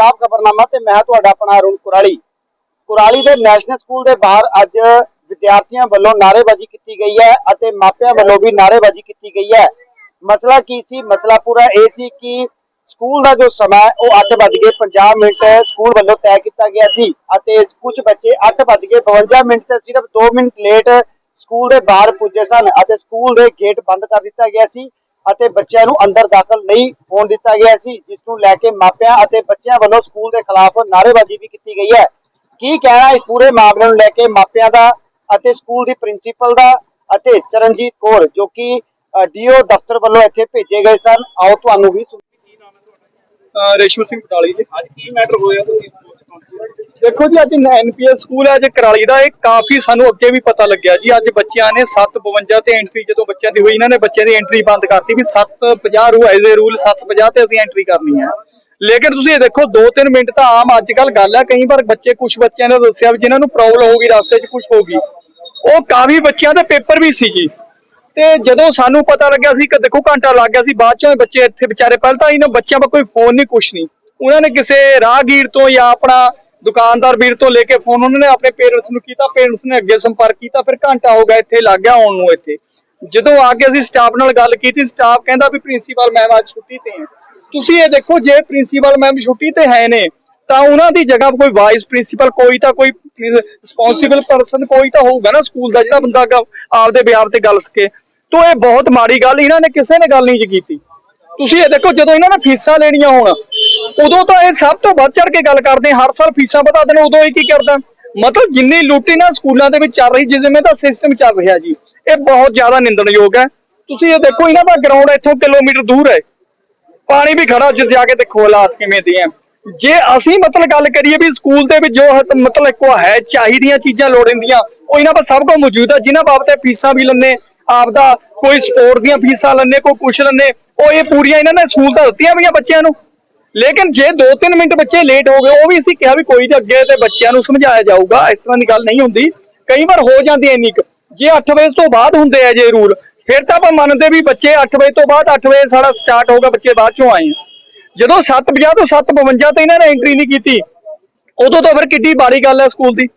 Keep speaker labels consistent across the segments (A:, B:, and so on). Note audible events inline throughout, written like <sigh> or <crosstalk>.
A: ਪੰਜਾਬ ਖਬਰਨਾਮਾ ਤੇ ਮੈਂ ਤੁਹਾਡਾ ਆਪਣਾ ਅਰੁਣ ਕੁਰਾਲੀ। ਕੁਰਾਲੀ ਦੇ ਨੈਸ਼ਨਲ ਸਕੂਲ ਦੇ ਬਾਹਰ ਅੱਜ ਵਿਦਿਆਰਥੀਆਂ ਵੱਲੋਂ ਨਾਅਰੇਬਾਜ਼ੀ ਕੀਤੀ ਗਈ ਹੈ ਅਤੇ ਮਾਪਿਆਂ ਵੱਲੋਂ ਵੀ ਨਾਅਰੇਬਾਜ਼ੀ ਕੀਤੀ ਗਈ ਹੈ। ਮਸਲਾ ਕੀ ਸੀ? ਮਸਲਾ ਪੂਰਾ ਇਹ ਸੀ ਕਿ ਸਕੂਲ ਦਾ ਜੋ ਸਮਾਂ ਹੈ, ਉਹ 8:50 ਮਿੰਟ ਸਕੂਲ ਵੱਲੋਂ ਤੈਅ ਕੀਤਾ ਗਿਆ ਸੀ ਅਤੇ ਕੁਝ ਬੱਚੇ 8:52 ਮਿੰਟ ਤੇ ਸਿਰਫ 2 ਮਿੰਟ ਲੇਟ ਸਕੂਲ ਦੇ ਬਾਹਰ ਪੁੱਜੇ ਸਨ ਅਤੇ ਸਕੂਲ ਦੇ ਗੇਟ ਬੰਦ ਕਰ ਦਿੱਤਾ ਗਿਆ ਸੀ। ਅਤੇ ਬੱਚਿਆਂ ਨੂੰ ਅੰਦਰ ਦਾਖਲ ਨਹੀਂ ਹੋਣ ਦਿੱਤਾ ਗਿਆ ਸੀ ਜਿਸ ਨੂੰ ਲੈ ਕੇ ਮਾਪਿਆਂ ਅਤੇ ਬੱਚਿਆਂ ਵੱਲੋਂ ਸਕੂਲ ਦੇ ਖਿਲਾਫ ਨਾਅਰੇਬਾਜ਼ੀ ਵੀ ਕੀਤੀ ਗਈ ਹੈ। ਕੀ ਕਹਿਣਾ ਇਸ ਪੂਰੇ ਮਾਮਲੇ ਨੂੰ ਲੈ ਕੇ ਮਾਪਿਆਂ ਦਾ ਅਤੇ ਸਕੂਲ ਦੀ ਪ੍ਰਿੰਸੀਪਲ ਦਾ ਅਤੇ ਚਰਨਜੀਤ ਕੌਰ ਜੋ ਕਿ ਡੀਓ ਦਫ਼ਤਰ ਵੱਲੋਂ ਇੱਥੇ ਭੇਜੇ ਗਏ ਸਨ? ਆਓ ਤੁਹਾਨੂੰ ਵੀ
B: ਰੇਸ਼ਮ ਸਿੰਘ ਬਟਾਲੀ ਜੀ।
A: ਅੱਜ ਕੀ ਮੈਟਰ ਹੋਇਆ ਤੁਸੀਂ?
B: ਦੇਖੋ ਜੀ, ਅੱਜ ਐਨਪੀਐਸ ਸਕੂਲ ਹੈ ਜੇ ਕਰਾਲੀ ਦਾ, ਇਹ ਕਾਫੀ ਸਾਨੂੰ ਅੱਗੇ ਵੀ ਪਤਾ ਲੱਗਿਆ ਜੀ। ਅੱਜ ਬੱਚਿਆਂ ਨੇ 752 ਤੇ ਐਂਟਰੀ ਜਦੋਂ ਬੱਚਿਆਂ ਦੀ ਹੋਈ, ਇਹਨਾਂ ਨੇ ਬੱਚਿਆਂ ਦੀ ਐਂਟਰੀ ਬੰਦ ਕਰਤੀ ਵੀ 750 ਰੂ ਐਜ਼ ਏ ਰੂਲ 750 ਤੇ ਅਸੀਂ ਐਂਟਰੀ ਕਰਨੀ ਹੈ। ਲੇਕਿਨ ਤੁਸੀਂ ਇਹ ਦੇਖੋ 2-3 ਮਿੰਟ ਤਾਂ ਆਮ ਅੱਜ ਕੱਲ ਗੱਲ ਹੈ, ਕਈ ਵਾਰ ਬੱਚੇ ਕੁਝ ਬੱਚਿਆਂ ਨੇ ਦੱਸਿਆ ਵੀ ਜਿਨ੍ਹਾਂ ਨੂੰ ਪ੍ਰੋਬਲਮ ਹੋ ਗਈ ਰਸਤੇ 'ਚ ਕੁਝ ਹੋ ਗਈ ਉਹ ਕਾਫੀ ਬੱਚਿਆਂ ਦੇ ਪੇਪਰ ਵੀ ਸੀ ਜੀ। ਤੇ ਜਦੋਂ ਸਾਨੂੰ ਪਤਾ ਲੱਗਿਆ ਸੀ ਕਿ ਦੇਖੋ ਘੰਟਾ ਲੱਗ ਗਿਆ ਸੀ, ਬਾਅਦ ਚੋਂ ਬੱਚੇ ਇੱਥੇ ਵਿਚਾਰੇ ਪਹਿਲਾਂ ਤਾਂ ਇਹਨਾਂ ਬੱਚਿਆਂ ਕੋਲ ਕੋਈ ਫੋਨ ਨਹੀਂ ਕੁਛ ਨਹੀਂ ਉਹਨਾਂ ਨੇ ਕਿਸੇ ਰਾਹਗੀਰ ਤੋਂ ਜਾਂ ਆਪਣਾ ਦੁਕਾਨਦਾਰ ਵੀਰ ਤੋਂ ਲੈ ਕੇ ਫੋਨ ਉਹਨਾਂ ਨੇ ਆਪਣੇ ਪੇਰੈਂਟਸ ਨੂੰ ਕੀਤਾ ਪੇਰੈਂਟਸ ਨੇ ਅੱਗੇ ਸੰਪਰਕ ਕੀਤਾ, ਫਿਰ ਘੰਟਾ ਹੋ ਗਿਆ ਇੱਥੇ ਲੱਗ ਗਿਆ ਆਉਣ ਨੂੰ ਇੱਥੇ। ਜਦੋਂ ਆ ਕੇ ਅਸੀਂ ਸਟਾਫ ਨਾਲ ਗੱਲ ਕੀਤੀ ਸਟਾਫ ਕਹਿੰਦਾ ਵੀ ਪ੍ਰਿੰਸੀਪਲ ਮੈਮ ਅੱਜ ਛੁੱਟੀ ਤੇ ਹੈ। ਤੁਸੀਂ ਇਹ ਦੇਖੋ, ਜੇ ਪ੍ਰਿੰਸੀਪਲ ਮੈਮ ਛੁੱਟੀ ਤੇ ਹੈ ਨੇ, ਤਾਂ ਉਹਨਾਂ ਦੀ ਜਗ੍ਹਾ ਕੋਈ ਵਾਈਸ ਪ੍ਰਿੰਸੀਪਲ ਕੋਈ ਤਾਂ ਕੋਈ ਰਿਸਪੌਂਸਿਬਲ ਪਰਸਨ ਕੋਈ ਤਾਂ ਹੋਊਗਾ ਨਾ ਸਕੂਲ ਦਾ, ਜਿਹੜਾ ਬੰਦਾ ਆਪਦੇ ਬਿਆਰ ਤੇ ਗੱਲ ਸਕੇ। ਤੋਂ ਇਹ ਬਹੁਤ ਮਾੜੀ ਗੱਲ, ਇਹਨਾਂ ਨੇ ਕਿਸੇ ਨੇ ਗੱਲ ਨਹੀਂ ਜੀ ਕੀਤੀ। ਤੁਸੀਂ ਇਹ ਦੇਖੋ, ਜਦੋਂ ਇਹਨਾਂ ਨੇ ਫੀਸਾਂ ਲੈਣੀਆਂ ਹੋਣ, ਉਦੋਂ ਤਾਂ ਇਹ ਸਭ ਤੋਂ ਵੱਧ ਚੜ ਕੇ ਗੱਲ ਕਰਦੇ ਹਰ ਸਾਲ ਫੀਸਾਂ ਵਧਾ ਦੇਣ, ਉਦੋਂ ਇਹ ਕੀ ਕਰਦਾ? ਮਤਲਬ ਜਿੰਨੀ ਲੁੱਟੀ ਨਾ ਸਕੂਲਾਂ ਦੇ ਵਿੱਚ ਚੱਲ ਰਹੀ ਜਿਵੇਂ ਦਾ ਸਿਸਟਮ ਚੱਲ ਰਿਹਾ ਜੀ, ਇਹ ਬਹੁਤ ਜ਼ਿਆਦਾ ਨਿੰਦਣਯੋਗ ਹੈ। ਤੁਸੀਂ ਇਹ ਦੇਖੋ, ਇਹਨਾਂ ਦਾ ਗਰਾਊਂਡ ਇੱਥੋਂ ਕਿਲੋਮੀਟਰ ਦੂਰ ਹੈ। ਪਾਣੀ ਵੀ ਖੜਾ ਉੱਥੇ ਜਾ ਕੇ ਦੇਖੋ ਹਾਲਾਤ ਕਿਵੇਂ ਦੇ ਆ। ਜੇ ਅਸੀਂ ਮਤਲਬ ਗੱਲ ਕਰੀਏ ਵੀ ਸਕੂਲ ਦੇ ਵਿੱਚ ਜੋ ਮਤਲਬ ਕੋ ਹੈ, ਚਾਹੀਦੀਆਂ ਚੀਜ਼ਾਂ ਲੋੜੀਂਦੀਆਂ ਉਹ ਇਹਨਾਂ ਕੋਲ ਸਭ ਕੁਝ ਮੌਜੂਦ ਹੈ ਜਿਨ੍ਹਾਂ ਬਾਬਤ ਫੀਸਾਂ ਵੀ ਲੰਨੇ ਆਪਦਾ ਕੋਈ ਸਪੋਰਟ ਦੀਆਂ ਫੀਸਾਂ ਲੰਨੇ ਕੋਈ ਕੁਛ ਲੰਨੇ ਉਹ ਇਹ ਪੂਰੀਆਂ ਇਹਨਾਂ ਨੇ ਸਹੂਲਤਾਂ ਦਿੱਤੀਆਂ ਵੀਆਂ ਬੱਚਿਆਂ ਨੂੰ। ਲੇਕਿਨ ਜੇ 2-3 ਮਿੰਟ ਬੱਚੇ ਲੇਟ ਹੋ ਗਏ, ਉਹ ਵੀ ਅਸੀਂ ਕਿਹਾ ਵੀ ਕੋਈ ਨਹੀਂ ਅੱਗੇ ਤੇ ਬੱਚਿਆਂ ਨੂੰ ਸਮਝਾਇਆ ਜਾਊਗਾ, ਇਸ ਤਰ੍ਹਾਂ ਦੀ ਗੱਲ ਨਹੀਂ ਹੁੰਦੀ। ਕਈ ਵਾਰ ਹੋ ਜਾਂਦੀ ਐ ਇੰਨੀ ਕੁ। ਜੇ 8 ਵਜੇ ਤੋਂ ਬਾਅਦ ਹੁੰਦੇ ਆ ਜੇ ਰੂਲ ਫਿਰ ਤਾਂ ਆਪਾਂ ਮੰਨਦੇ ਵੀ ਬੱਚੇ 8 ਵਜੇ ਤੋਂ ਬਾਅਦ 8 ਵਜੇ ਸਾਡਾ ਸਟਾਰਟ ਹੋਊਗਾ ਬੱਚੇ ਬਾਅਦ ਚੋਂ ਆਏ ਆ। ਜਦੋਂ 7:50 ਤੋਂ 7:52 ਤੇ ਇਹਨਾਂ ਨੇ ਐਂਟਰੀ ਨਹੀਂ ਕੀਤੀ, ਉਦੋਂ ਤਾਂ ਫਿਰ ਕਿੱਡੀ ਬਾੜੀ ਗੱਲ ਹੈ ਸਕੂਲ ਦੀ।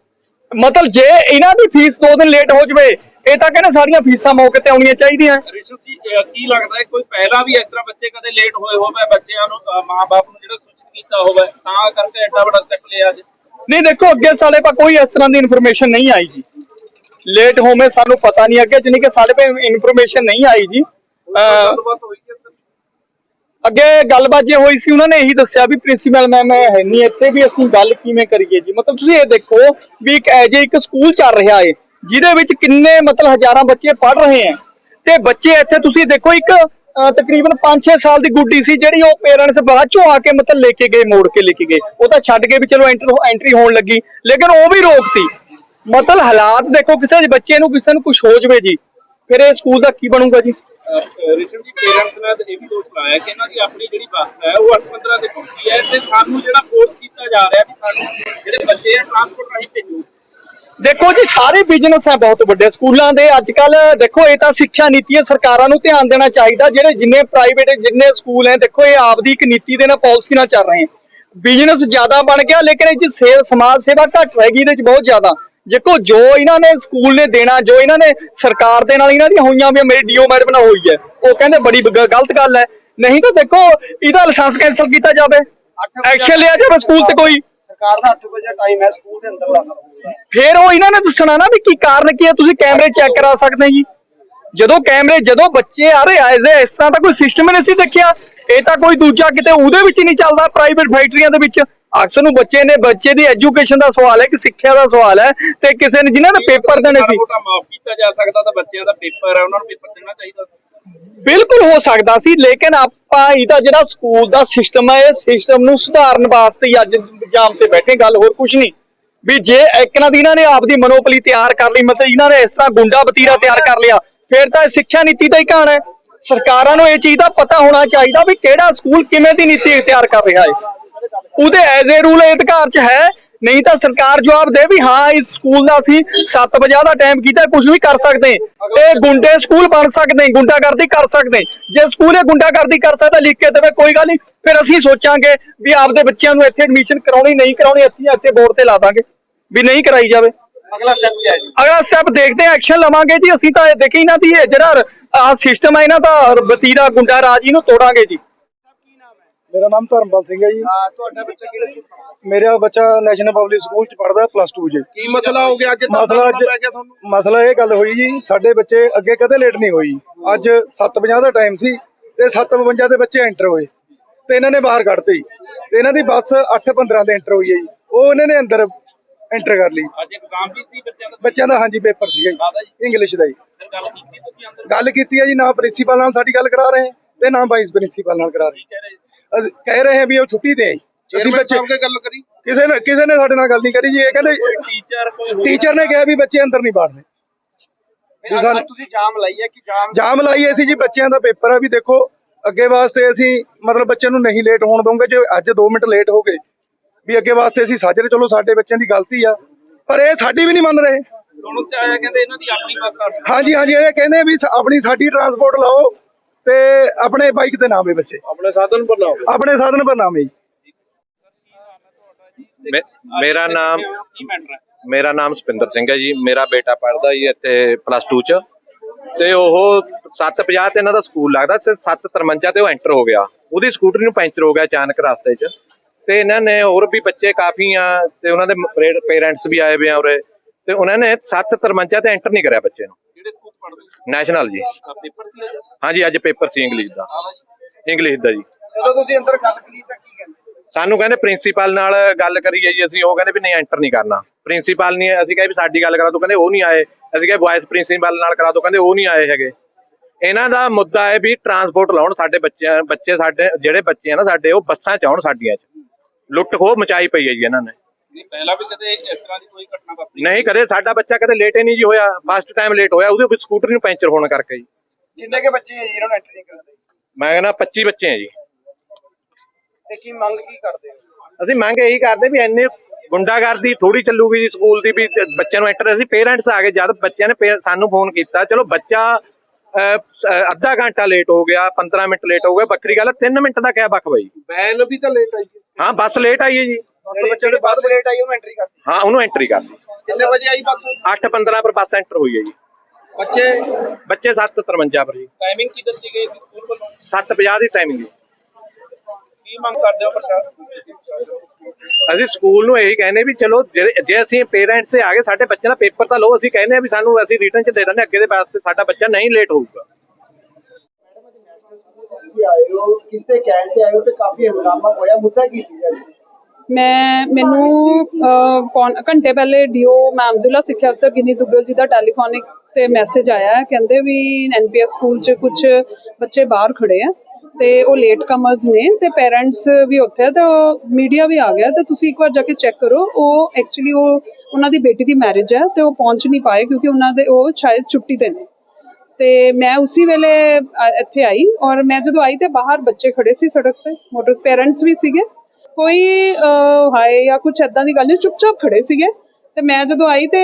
B: ਮਤਲਬ ਜੇ ਇਹਨਾਂ ਦੀ ਫੀਸ 2 ਦਿਨ ਲੇਟ ਹੋ ਜਵੇ ਇਹ ਤਾਂ ਕਹਿੰਦੇ ਸਾਡੀਆਂ ਫੀਸਾਂ ਮੌਕੇ ਤੇ ਆਉਣੀਆਂ ਚਾਹੀਦੀਆਂ।
C: ਰਿਸ਼ਵ ਜੀ ਕੀ ਲੱਗਦਾ ਹੈ ਕੋਈ ਪਹਿਲਾਂ ਵੀ ਇਸ ਤਰ੍ਹਾਂ ਬੱਚੇ ਕਦੇ ਲੇਟ ਹੋਏ ਹੋਵੇ ਬੱਚਿਆਂ ਨੂੰ ਮਾਂ-ਬਾਪ ਨੂੰ ਜਿਹੜਾ ਸੂਚਿਤ ਕੀਤਾ ਹੋਵੇ ਤਾਂ ਕਰਕੇ ਐਡਾ ਵੱਡਾ ਸਟੈਪ ਲਿਆ ਅੱਜ
B: ਨਹੀਂ ਦੇਖੋ ਅੱਗੇ ਸਾਡੇ ਪਾ ਕੋਈ ਇਸ ਤਰ੍ਹਾਂ ਦੀ ਇਨਫੋਰਮੇਸ਼ਨ ਨਹੀਂ ਆਈ ਜੀ। ਲੇਟ ਹੋਵੇਂ ਸਾਨੂੰ ਪਤਾ ਨਹੀਂ ਅੱਗੇ ਜਾਣੀ ਕਿ ਸਾਡੇ ਪਾ ਇਨਫੋਰਮੇਸ਼ਨ ਨਹੀਂ ਆਈ ਜੀ
C: ਹੈ
B: ਅੱਗੇ ਗੱਲਬਾਤ ਜੇ ਹੋਈ ਸੀ ਉਹਨਾਂ ਨੇ ਇਹੀ ਦੱਸਿਆ ਵੀ ਪ੍ਰਿੰਸੀਪਲ ਮੈਮ ਹੈ ਨਹੀਂ ਇੱਥੇ ਵੀ ਅਸੀਂ ਗੱਲ ਕਿਵੇਂ ਕਰੀਏ ਜੀ? ਮਤਲਬ ਤੁਸੀਂ ਇਹ ਦੇਖੋ ਵੀ ਇੱਕ ਐਜੇ ਇੱਕ ਸਕੂਲ ਚੱਲ ਰਿਹਾ ਏ। ਜਿਹਦੇ ਵਿੱਚ ਕਿੰਨੇ ਮਤਲਬ ਹਜ਼ਾਰਾਂ ਬੱਚੇ ਪੜ ਰਹੇ ਹੈ। ਤੇ ਬੱਚੇ ਇੱਥੇ ਤੁਸੀਂ ਦੇਖੋ ਇੱਕ ਤਕਰੀਬਨ 5-6 ਸਾਲ ਦੀ ਗੁੱਡੀ ਸੀ ਜਿਹੜੀ ਉਹ ਪੇਰੈਂਟਸ ਬਾਅਦ ਚੋਂ ਆ ਕੇ ਮਤਲਬ ਲੈ ਕੇ ਗਏ, ਮੋੜ ਕੇ ਲੈ ਕੇ ਗਏ। ਉਹ ਤਾਂ ਛੱਡ ਕੇ ਵੀ ਚਲੋ ਐਂਟਰ ਐਂਟਰੀ ਹੋਣ ਲੱਗੀ, ਲੇਕਿਨ ਉਹ ਵੀ ਰੋਕਤੀ। ਮਤਲਬ ਹਾਲਾਤ ਦੇਖੋ, ਕਿਸੇ ਬੱਚੇ ਨੂੰ, ਕਿਸੇ ਨੂੰ ਕੁਝ ਹੋ ਜਵੇ ਜੀ। ਫਿਰ ਇਹ ਸਕੂਲ ਦਾ ਕੀ ਬਣੂਗਾ ਜੀ?
C: ਰਿਸ਼ਵ ਜੀ ਪੇਰੈਂਟਸ ਨੇ ਇਹ ਵੀ ਦੋਸ਼ ਲਾਇਆ ਕਿ ਇਹਨਾਂ ਦੀ ਆਪਣੀ ਜਿਹੜੀ ਬੱਸ ਹੈ, ਉਹ 8:15 ਤੇ ਪਹੁੰਚੀ ਹੈ ਤੇ ਸਾਨੂੰ ਜਿਹੜਾ ਫੋਰਸ ਕੀਤਾ ਜਾ ਰਿਹਾ ਵੀ ਸਾਡੇ ਜਿਹੜੇ ਬੱਚੇ ਆ ਟਰਾਂਸਪੋਰਟ ਰਾਹੀਂ ਭੇਜੋ।
B: ਦੇਖੋ ਜੀ ਸਾਰੇ ਬਿਜ਼ਨਸ ਹੈ ਬਹੁਤ ਵੱਡੇ ਸਕੂਲਾਂ ਦੇ। ਅੱਜ ਕੱਲ ਦੇਖੋ ਇਹ ਤਾਂ ਸਿੱਖਿਆ ਨੀਤੀ ਹੈ ਸਰਕਾਰਾਂ ਨੂੰ ਧਿਆਨ ਦੇਣਾ ਚਾਹੀਦਾ। ਜਿਹੜੇ ਜਿੰਨੇ ਪ੍ਰਾਈਵੇਟ ਜਿੰਨੇ ਸਕੂਲ ਹੈ ਦੇਖੋ ਇਹ ਆਪਦੀ ਇੱਕ ਨੀਤੀ ਦੇ ਨਾਲ ਪਾਲਿਸੀ ਨਾਲ ਚੱਲ ਰਹੇ ਬਿਜ਼ਨਸ ਜ਼ਿਆਦਾ ਬਣ ਗਿਆ ਲੇਕਿਨ ਇਹ ਚ ਸੇਵ ਸਮਾਜ ਸੇਵਾ ਘੱਟ ਰਹਿ ਗਈ ਇਹਦੇ ਚ ਬਹੁਤ ਜ਼ਿਆਦਾ। ਦੇਖੋ ਜੋ ਇਹਨਾਂ ਨੇ ਸਕੂਲ ਨੇ ਦੇਣਾ ਜੋ ਇਹਨਾਂ ਨੇ ਸਰਕਾਰ ਦੇ ਨਾਲ ਇਹਨਾਂ ਦੀਆਂ ਹੋਈਆਂ ਵੀ ਮੇਰੀ ਡੀਓ ਮੈਡਮ ਨਾਲ ਹੋਈ ਹੈ ਉਹ ਕਹਿੰਦੇ ਬੜੀ ਗਲਤ ਗੱਲ ਹੈ। ਨਹੀਂ ਤਾਂ ਦੇਖੋ ਇਹਦਾ ਲਾਇਸੈਂਸ ਕੈਂਸਲ ਕੀਤਾ ਜਾਵੇ। ਐਕਸ਼ਨ ਲਿਆ ਜਾਵੇ ਸਕੂਲ ਤੇ ਕੋਈ।
A: ਸਰਕਾਰ ਦਾ 8 ਵਜੇ ਟਾਈਮ ਹੈ ਸਕੂਲ ਦੇ ਅੰਦਰ ਦਾਖਲ
B: ਫਿਰ ਉਹ ਇਹਨਾਂ ਨੇ ਦੱਸਣਾ ਨਾ ਵੀ ਕੀ ਕਾਰਨ ਕੀ ਹੈ, ਤੁਸੀਂ ਕੈਮਰੇ ਚੈੱਕ ਕਰਾ ਸਕਦੇ ਜੀ। ਜਦੋਂ ਕੈਮਰੇ, ਜਦੋਂ ਬੱਚੇ ਆ ਰਹੇ ਆਏ ਇਸ ਤਰ੍ਹਾਂ ਦਾ ਕੋਈ ਸਿਸਟਮ ਨਹੀਂ ਸੀ ਦੇਖਿਆ। ਇਹ ਤਾਂ ਕੋਈ ਦੂਜਾ ਕਿਤੇ ਉਹਦੇ ਵਿੱਚ ਨਹੀਂ ਚੱਲਦਾ ਪ੍ਰਾਈਵੇਟ ਫੈਕਟਰੀਆਂ ਦੇ ਵਿੱਚ। ਅਕਸਰ ਨੂੰ ਬੱਚੇ ਨੇ ਬੱਚੇ ਦੀ ਐਜੂਕੇਸ਼ਨ ਦਾ ਸਵਾਲ ਹੈ ਕਿ ਸਿੱਖਿਆ ਦਾ ਸਵਾਲ ਹੈ ਤੇ ਕਿਸੇ ਨੇ ਜਿਨ੍ਹਾਂ ਨੇ ਪੇਪਰ ਦੇਣੇ ਸੀ।
C: ਮਾੜਾ ਮਾਫ ਕੀਤਾ ਜਾ ਸਕਦਾ ਤਾਂ ਬੱਚਿਆਂ ਦਾ ਪੇਪਰ ਹੈ ਉਹਨਾਂ ਨੂੰ ਪੇਪਰ ਦੇਣਾ ਚਾਹੀਦਾ ਸੀ।
B: ਬਿਲਕੁਲ ਹੋ ਸਕਦਾ ਸੀ ਲੇਕਿਨ ਆਪਾਂ ਇਹਦਾ ਜਿਹੜਾ ਸਕੂਲ ਦਾ ਸਿਸਟਮ ਹੈ ਇਹ ਸਿਸਟਮ ਨੂੰ ਸੁਧਾਰਨ ਵਾਸਤੇ ਅੱਜ ਜਾਮ ਤੇ ਬੈਠੇ ਗੱਲ ਹੋਰ ਕੁਝ ਨਹੀਂ। ਵੀ ਜੇ ਇੱਕ ਨਾ ਦੀ ਇਹਨਾਂ ਨੇ ਆਪਦੀ ਮਨੋਪਲੀ ਤਿਆਰ ਕਰ ਲਈ ਮਤਲਬ ਇਹਨਾਂ ਨੇ ਇਸ ਤਰ੍ਹਾਂ ਗੁੰਡਾ ਬਤੀਰਾ ਤਿਆਰ ਕਰ ਲਿਆ ਫਿਰ ਤਾਂ ਇਹ ਸਿੱਖਿਆ ਨੀਤੀ ਦਾ ਹੀ ਕਹਾਣਾ ਹੈ। ਸਰਕਾਰਾਂ ਨੂੰ ਇਹ ਚੀਜ਼ ਦਾ ਪਤਾ ਹੋਣਾ ਚਾਹੀਦਾ ਵੀ ਕਿਹੜਾ ਸਕੂਲ ਕਿਵੇਂ ਦੀ ਨੀਤੀ ਤਿਆਰ ਕਰ ਰਿਹਾ ਹੈ। ਉਹਦੇ ਐਜ਼ ਏ ਰੂਲ ਇਹ ਅਧਿਕਾਰ 'ਚ ਹੈ। ਨਹੀਂ ਤਾਂ ਸਰਕਾਰ ਜਵਾਬ ਦੇ ਵੀ ਹਾਂ ਇਸ ਸਕੂਲ ਦਾ ਅਸੀਂ 7:50 ਦਾ ਟਾਈਮ ਕੀਤਾ ਕੁਝ ਵੀ ਕਰ ਸਕਦੇ। ਇਹ ਗੁੰਡੇ ਸਕੂਲ ਬਣ ਸਕਦੇ ਗੁੰਡਾਗਰਦੀ ਕਰ ਸਕਦੇ। ਜੇ ਸਕੂਲ ਇਹ ਗੁੰਡਾਗਰਦੀ ਕਰ ਸਕਦਾ ਲਿਖ ਕੇ ਦੇਵੇ ਕੋਈ ਗੱਲ ਨਹੀਂ। ਫਿਰ ਅਸੀਂ ਸੋਚਾਂਗੇ ਵੀ ਆਪਦੇ ਬੱਚਿਆਂ ਨੂੰ ਇੱਥੇ ਐਡਮਿਸ਼ਨ ਕਰਾਉਣੀ ਨਹੀਂ ਕਰਾਉਣੀ ਅਸੀਂ ਇੱਥੇ ਬੋਰਡ ਤੇ ਲਾ ਦਾਂਗੇ ਵੀ ਨਹੀਂ ਕਰਾਈ ਜਾਵੇ।
A: ਅਗਲਾ ਸਟੈਪ ਕੀ ਹੈ ਜੀ?
B: ਅਗਲਾ ਸਟੈਪ ਦੇਖਦੇ ਹਾਂ ਐਕਸ਼ਨ ਲਵਾਂਗੇ ਜੀ। ਅਸੀਂ ਤਾਂ ਇਹ ਦੇਖੀ ਇਹਨਾਂ ਦੀ ਜਿਹੜਾ ਆਹ ਸਿਸਟਮ ਹੈ ਇਹਨਾਂ ਦਾ ਵਤੀਰਾ ਗੁੰਡਾ ਰਾਜ ਇਹਨੂੰ ਤੋੜਾਂਗੇ ਜੀ।
D: ਮੇਰਾ ਨਾਮ ਧਰਮਪਾਲ ਸਿੰਘ ਹੈ ਜੀ।
A: ਹਾਂ ਤੁਹਾਡਾ ਬੱਚਾ ਕਿਹੜੇ ਸਕੂਲ ਪੜ੍ਹਦਾ?
D: ਮੇਰਾ ਬੱਚਾ ਨੈਸ਼ਨਲ ਪਬਲਿਕ ਸਕੂਲ ਚ ਪੜ੍ਹਦਾ ਪਲੱਸ 2 ਚ।
C: ਕੀ ਮਸਲਾ ਹੋ ਗਿਆ? ਅੱਜ
D: ਮਸਲਾ ਅੱਜ ਮਸਲਾ ਇਹ ਗੱਲ ਹੋਈ ਜੀ ਸਾਡੇ ਬੱਚੇ ਅੱਗੇ ਕਦੇ ਲੇਟ ਨਹੀਂ ਹੋਈ ਅੱਜ 7:50 ਦਾ ਟਾਈਮ ਸੀ ਤੇ 7:52 ਦੇ ਬੱਚੇ ਐਂਟਰ ਹੋਏ। ਤੇ ਇਹਨਾਂ ਨੇ ਬਾਹਰ ਕੱਢਤੇ। ਜੀ ਤੇ ਇਹਨਾਂ ਦੀ ਬੱਸ 8:15 ਤੇ ਐਂਟਰ ਹੋਈ ਹੈ ਜੀ। ਉਹ ਇਹਨਾਂ ਨੇ ਅੰਦਰ ਐਂਟਰ ਕਰ ਲਈ।
C: ਅੱਜ ਐਗਜ਼ਾਮ ਵੀ ਸੀ ਬੱਚਿਆਂ ਦਾ?
D: ਬੱਚਿਆਂ ਦਾ ਹਾਂਜੀ ਪੇਪਰ ਸੀਗਾ ਜੀ ਇੰਗਲਿਸ਼ ਦਾ ਜੀ।
C: ਗੱਲ ਕੀਤੀ ਤੁਸੀਂ ਅੰਦਰ?
D: ਗੱਲ ਕੀਤੀ ਹੈ ਜੀ ਨਾ ਪ੍ਰਿੰਸੀਪਲ ਨਾਲ ਸਾਡੀ ਗੱਲ ਕਰਾ ਰਹੇ। ਤੇ ਨਾ ਵਾਈਸ ਪ੍ਰਿੰਸੀਪਲ ਨਾਲ ਕਰਾ ਰਹੇ। ਅਸੀਂ ਕਹਿ ਰਹੇ ਹਾਂ ਵੀ ਉਹ ਛੁੱਟੀ ਤੇ ਆਈ ਅਸੀਂ ਬੱਚੇ
C: ਕੇ ਗੱਲ ਕਰੀ।
D: ਕਿਸੇ ਨੇ ਕਿਸੇ ਨੇ ਸਾਡੇ ਨਾਲ ਗੱਲ ਨਹੀਂ ਕਰੀ ਜੀ ਇਹ ਕਹਿੰਦੇ
C: ਟੀਚਰ ਕੋਈ
D: ਟੀਚਰ ਨੇ ਕਿਹਾ ਵੀ ਬੱਚੇ ਅੰਦਰ ਨਹੀਂ ਬਾੜਨੇ
A: ਤੁਸੀਂ ਜਾਮ ਲਾਈ ਹੈ ਕਿ ਜਾਮ
D: ਜਾਮ ਲਾਈਏ ਸੀ ਜੀ ਬੱਚਿਆਂ ਦਾ ਪੇਪਰ ਆ ਵੀ ਦੇਖੋ ਅੱਗੇ ਵਾਸਤੇ ਅਸੀਂ ਮਤਲਬ ਬੱਚਿਆਂ ਨੂੰ ਨਹੀਂ ਲੇਟ ਹੋਣ ਦਵਾਂਗੇ ਜੇ ਅੱਜ 2 ਮਿੰਟ ਲੇਟ ਹੋ ਗਏ ਵੀ ਅੱਗੇ ਵਾਸਤੇ ਅਸੀਂ ਸਾਜਰੇ ਚਲੋ ਸਾਡੇ ਬੱਚਿਆਂ ਦੀ ਗਲਤੀ ਆ। ਪਰ ਇਹ ਸਾਡੀ ਵੀ ਨਹੀਂ ਮੰਨ ਰਹੇ।
C: ਸੁਣਨ ਚ ਆਇਆ ਕਹਿੰਦੇ ਇਹਨਾਂ ਦੀ ਆਪਣੀ ਬੱਸ ਆ।
D: ਹਾਂਜੀ ਹਾਂਜੀ ਇਹ ਕਹਿੰਦੇ ਵੀ ਆਪਣੀ ਸਾਡੀ ਟਰਾਂਸਪੋਰਟ ਲਾਓ। ਤੇ ਆਪਣੇ ਬਾਈਕ ਤੇ ਨਾਮੇ ਬੱਚੇ।
C: ਆਪਣੇ ਸਾਧਨ ਪਰ ਲਾਓ
D: ਆਪਣੇ ਸਾਧਨ ਪਰ ਨਾਮੇ ਜੀ।
E: ਮੇ- ਮੇਰਾ ਨਾਮ
C: ਹੈ?
E: ਮੇਰਾ ਨਾਮ ਸਪਿੰਦਰ ਸਿੰਘ ਹੈ ਜੀ। ਮੇਰਾ ਬੇਟਾ ਪੜ੍ਹਦਾ ਜੀ ਇੱਥੇ ਪਲੱਸ 2 ਚ। ਤੇ ਉਹ 7:50 ਤੇ ਇਹਨਾਂ ਦਾ ਸਕੂਲ ਲੱਗਦਾ। 7:53 ਤੇ ਉਹ ਐਂਟਰ ਹੋ ਗਿਆ। ਉਹਦੀ ਸਕੂਟਰੀ ਨੂੰ ਪੈਂਚਰ ਹੋ ਗਿਆ ਅਚਾਨਕ ਰਸਤੇ 'ਚ। ਤੇ ਇਹਨਾਂ ਨੇ ਹੋਰ ਵੀ ਬੱਚੇ ਕਾਫੀ ਆ ਤੇ ਉਹਨਾਂ ਦੇ ਪੇਰੈਂਟਸ ਵੀ ਆਏ ਵੇ ਆ ਉਰੇ। ਤੇ ਉਹਨਾਂ ਨੇ 7:53 ਤੇ ਐਂਟਰ ਨਹੀਂ ਕਰਿਆ ਬੱਚੇ ਨੂੰ।
C: ਕਿਹੜੇ ਸਕੂਲ ਪੜ੍ਹਦੇ
E: ਨੈਸ਼ਨਲ ਜੀ।
C: ਆ ਪੇਪਰ ਸੀ ਅੱਜ
E: ਹਾਂਜੀ ਅੱਜ ਪੇਪਰ ਸੀ ਇੰਗਲਿਸ਼ ਦਾ। ਇੰਗਲਿਸ਼ ਦਾ ਜੀ।
A: ਜਦੋਂ ਤੁਸੀਂ ਅੰਦਰ ਗੱਲ ਕਰੀ ਤਾਂ ਕੀ ਕਹਿੰਦੇ?
E: ਸਾਨੂੰ ਕਹਿੰਦੇ ਪ੍ਰਿੰਸੀਪਲ ਨਾਲ ਗੱਲ ਕਰੀਏ ਜੀ ਅਸੀਂ ਉਹ ਕਹਿੰਦੇ ਵੀ ਨਹੀਂ ਐਂਟਰ ਨਹੀਂ ਕਰਨਾ। ਪ੍ਰਿੰਸੀਪਲ ਨਹੀਂ ਅਸੀਂ ਕਹੇ ਵੀ ਸਾਡੀ ਗੱਲ ਕਰਾ ਦੋ ਕਹਿੰਦੇ ਉਹ ਨਹੀਂ ਆਏ। ਅਸੀਂ ਕਹੇ ਵਾਇਸ ਪ੍ਰਿੰਸੀਪਲ ਨਾਲ ਕਰਾ ਦੋ ਕਹਿੰਦੇ ਉਹ ਨਹੀਂ ਆਏ ਹੈਗੇ। ਇਹਨਾਂ ਦਾ ਮੁੱਦਾ ਹੈ ਵੀ ਟਰਾਂਸਪੋਰਟ ਲਾਉਣ ਸਾਡੇ ਬੱਚਿਆਂ ਬੱਚੇ ਸਾਡੇ ਜਿਹੜੇ ਬੱਚੇ ਆ ਨਾ ਸਾਡੇ ਉਹ ਬੱਸਾਂ ਚ ਆਉਣ ਸਾਡੀਆਂ ਚ। ਲੁੱਟ ਖੋਹ ਮਚਾਈ ਪਈ ਹੈ ਜੀ ਇਹਨਾਂ ਨੇ।
C: ਪਹਿਲਾਂ ਵੀ ਕਦੇ ਇਸ ਤਰ੍ਹਾਂ ਦੀ ਕੋਈ ਘਟਨਾ ਵਾਪਰੀ?
E: ਨਹੀਂ ਕਦੇ ਸਾਡਾ ਬੱਚਾ ਕਦੇ ਲੇਟ ਹੀ ਨਹੀਂ ਜੀ ਹੋਇਆ। ਫਸਟ ਟਾਈਮ ਲੇਟ ਹੋਇਆ ਉਹਦੇ ਵਿੱਚ ਸਕੂਟਰ ਨੂੰ ਪੈਂਚਰ ਹੋਣ ਕਰਕੇ ਜੀ।
A: ਕਿੰਨੇ ਕੇ ਬੱਚੇ ਹੈ ਜੀ ਇਹਨਾਂ ਨੂੰ ਐਂਟਰੀ ਨਹੀਂ ਕਰਦੇ?
E: ਮੈਂ ਕਹਿੰਦਾ 25 ਬੱਚੇ ਆ ਜੀ।
A: ਤੇ ਕੀ ਮੰਗ ਕੀ ਕਰਦੇ ਹੋ?
E: ਅਸੀਂ ਮੰਗ ਇਹੀ ਕਰਦੇ ਵੀ ਇੰਨੇ ਗੁੰਡਾਗਰਦੀ ਥੋੜੀ ਚੱਲੂਗੀ ਜੀ ਸਕੂਲ ਦੀ ਵੀ ਬੱਚਿਆਂ ਨੂੰ ਐਂਟਰ ਅਸੀਂ ਪੇਰੈਂਟਸ ਆ ਗਏ ਜਦ ਬੱਚਿਆਂ ਨੇ ਸਾਨੂੰ ਫੋਨ ਕੀਤਾ ਚਲੋ ਬੱਚਾ ਅੱਧਾ ਘੰਟਾ ਲੇਟ ਹੋ ਗਿਆ 15 ਮਿੰਟ ਲੇਟ ਹੋ ਗਿਆ ਵੱਖਰੀ ਗੱਲ 3 ਮਿੰਟ ਦਾ ਕਿਆ ਬਖ ਬਈ।
C: ਬੈਨ ਵੀ ਤਾਂ ਲੇਟ ਆਈ
E: ਹਾਂ। ਬੱਸ ਲੇਟ ਆਈ ਹੈ ਜੀ।
A: ਬਸ ਬੱਚੇ ਦੇ ਬਾਅਦ ਲੇਟ ਆਈ ਉਹਨੂੰ ਐਂਟਰੀ ਕਰਦੀ
E: ਹਾਂ ਉਹਨੂੰ ਐਂਟਰੀ ਕਰ
C: ਕਿੰਨੇ ਵਜੇ ਆਈ ਬੱਸ?
E: 8:15 ਪਰ ਬੱਸ ਐਂਟਰ ਹੋਈ ਹੈ ਜੀ।
C: ਬੱਚੇ?
E: ਬੱਚੇ 7:53 ਪਰ ਜੀ।
C: ਟਾਈਮਿੰਗ ਕੀ ਦਿੱਤੀ ਗਈ ਸੀ ਸਕੂਲ ਵੱਲੋਂ?
E: 7:50 ਦੀ ਟਾਈਮਿੰਗ ਜੀ।
C: ਕੀ ਮੰਗ ਕਰਦੇ ਹੋ ਪ੍ਰਸ਼ਾਸਨ
E: ਅਸੀਂ ਸਕੂਲ ਨੂੰ ਇਹੀ ਕਹਿੰਦੇ ਵੀ ਚਲੋ ਜੇ ਅਸੀਂ ਪੇਰੈਂਟਸ ਆ ਗਏ ਸਾਡੇ ਬੱਚੇ ਦਾ ਪੇਪਰ ਤਾਂ ਲਓ ਅਸੀਂ ਕਹਿੰਦੇ ਆ ਵੀ ਸਾਨੂੰ ਅਸੀਂ ਰਿਟਰਨ ਚ ਦੇ ਦਿੰਦੇ ਅੱਗੇ ਦੇ ਵਾਸਤੇ ਸਾਡਾ ਬੱਚਾ ਨਹੀਂ ਲੇਟ ਹੋਊਗਾ।
A: ਕੀ ਆਏ ਹੋ ਕਿਸ ਤੇ ਕਹਿਣ ਤੇ ਆਏ ਹੋ ਤੇ ਕਾਫੀ ਹੰਗਾਮਾ ਹੋਇਆ ਮੁੱਦਾ ਕੀ ਸੀ? ਜੀ
F: ਮੈਂ ਮੈਨੂੰ ਅਹ, ਘੰਟੇ ਪਹਿਲੇ ਡੀਓ ਮੈਮ ਜ਼ਿਲ੍ਹਾ ਸਿੱਖਿਆ ਅਫਸਰ ਗਿਨੀ ਦੁੱਗਲ ਜੀ ਦਾ ਟੈਲੀਫੋਨਿਕ ਤੇ ਮੈਸੇਜ ਆਇਆ ਕਹਿੰਦੇ ਵੀ ਐਨਪੀਐਸ ਸਕੂਲ 'ਚ ਕੁਝ ਬੱਚੇ ਬਾਹਰ ਖੜੇ ਆ ਤੇ ਉਹ ਲੇਟ ਕਮਰਸ ਨੇ ਤੇ ਪੇਰੈਂਟਸ ਵੀ ਉੱਥੇ ਆ ਤੇ ਮੀਡੀਆ ਵੀ ਆ ਗਿਆ ਤੇ ਤੁਸੀਂ ਇੱਕ ਵਾਰ ਜਾ ਕੇ ਚੈੱਕ ਕਰੋ ਉਹ ਐਕਚੁਅਲੀ ਉਹ ਉਹਨਾਂ ਦੀ ਬੇਟੀ ਦੀ ਮੈਰਿਜ ਹੈ ਤੇ ਉਹ ਪਹੁੰਚ ਨਹੀਂ ਪਾਏ ਕਿਉਂਕਿ ਉਹਨਾਂ ਦੇ ਉਹ ਸ਼ਾਇਦ ਛੁੱਟੀ ਤੇ ਨੇ। ਤੇ ਮੈਂ ਉਸੇ ਵੇਲੇ ਇੱਥੇ ਆਈ ਔਰ ਮੈਂ ਜਦੋਂ ਆਈ ਤੇ ਬਾਹਰ ਬੱਚੇ ਖੜੇ ਸੀ ਸੜਕ ਤੇ ਮੋਟਰ ਪੇਰੈਂਟਸ ਵੀ ਸੀਗੇ। ਕੋਈ ਹਾਏ ਜਾਂ ਕੁਝ ਐਦਾਂ ਦੀ ਗੱਲ ਨਹੀਂ, ਚੁੱਪਚਾਪ ਖੜੇ ਸੀਗੇ। ਤੇ ਮੈਂ ਜਦੋਂ ਆਈ ਤੇ